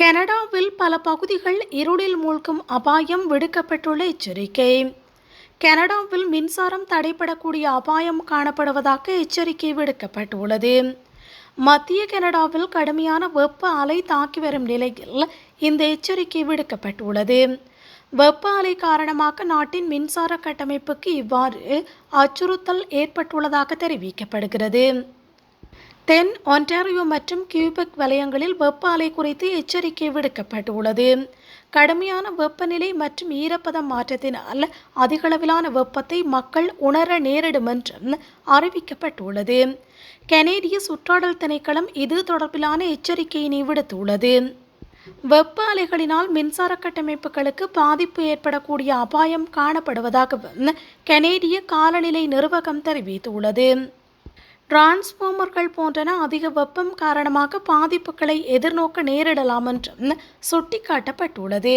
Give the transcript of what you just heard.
கனடாவில் பல பகுதிகள் இருளில் மூழ்கும் அபாயம் விடுக்கப்பட்டுள்ள எச்சரிக்கை. கனடாவில் மின்சாரம் தடைப்படக்கூடிய அபாயம் காணப்படுவதாக எச்சரிக்கை விடுக்கப்பட்டுள்ளது. மத்திய கனடாவில் கடுமையான வெப்ப அலை தாக்கி வரும் நிலையில் இந்த எச்சரிக்கை விடுக்கப்பட்டுள்ளது. வெப்ப அலை காரணமாக நாட்டின் மின்சார கட்டமைப்புக்கு இவ்வாறு அச்சுறுத்தல் ஏற்பட்டுள்ளதாக தெரிவிக்கப்படுகிறது. தென் ஒன்டாரியோ மற்றும் கியூபெக் வலயங்களில் வெப்ப அலை குறித்து எச்சரிக்கை விடுக்கப்பட்டுள்ளது. கடுமையான வெப்பநிலை மற்றும் ஈரப்பதம் மாற்றத்தினால் அதிகளவிலான வெப்பத்தை மக்கள் உணர நேரிடும் என்றும் அறிவிக்கப்பட்டுள்ளது. கனேடிய சுற்றாடல் திணைக்களம் இது தொடர்பிலான எச்சரிக்கையினை விடுத்துள்ளது. வெப்ப அலைகளினால் மின்சார கட்டமைப்புகளுக்கு பாதிப்பு ஏற்படக்கூடிய அபாயம் காணப்படுவதாகவும் கனேடிய காலநிலை நிர்வாகம் தெரிவித்துள்ளது. டிரான்ஸ்ஃபார்மர்கள் போன்றன அதிக வெப்பம் காரணமாக பாதிப்புகளை எதிர்நோக்க நேரிடலாம் என்றும் சுட்டிக்காட்டப்பட்டுள்ளது.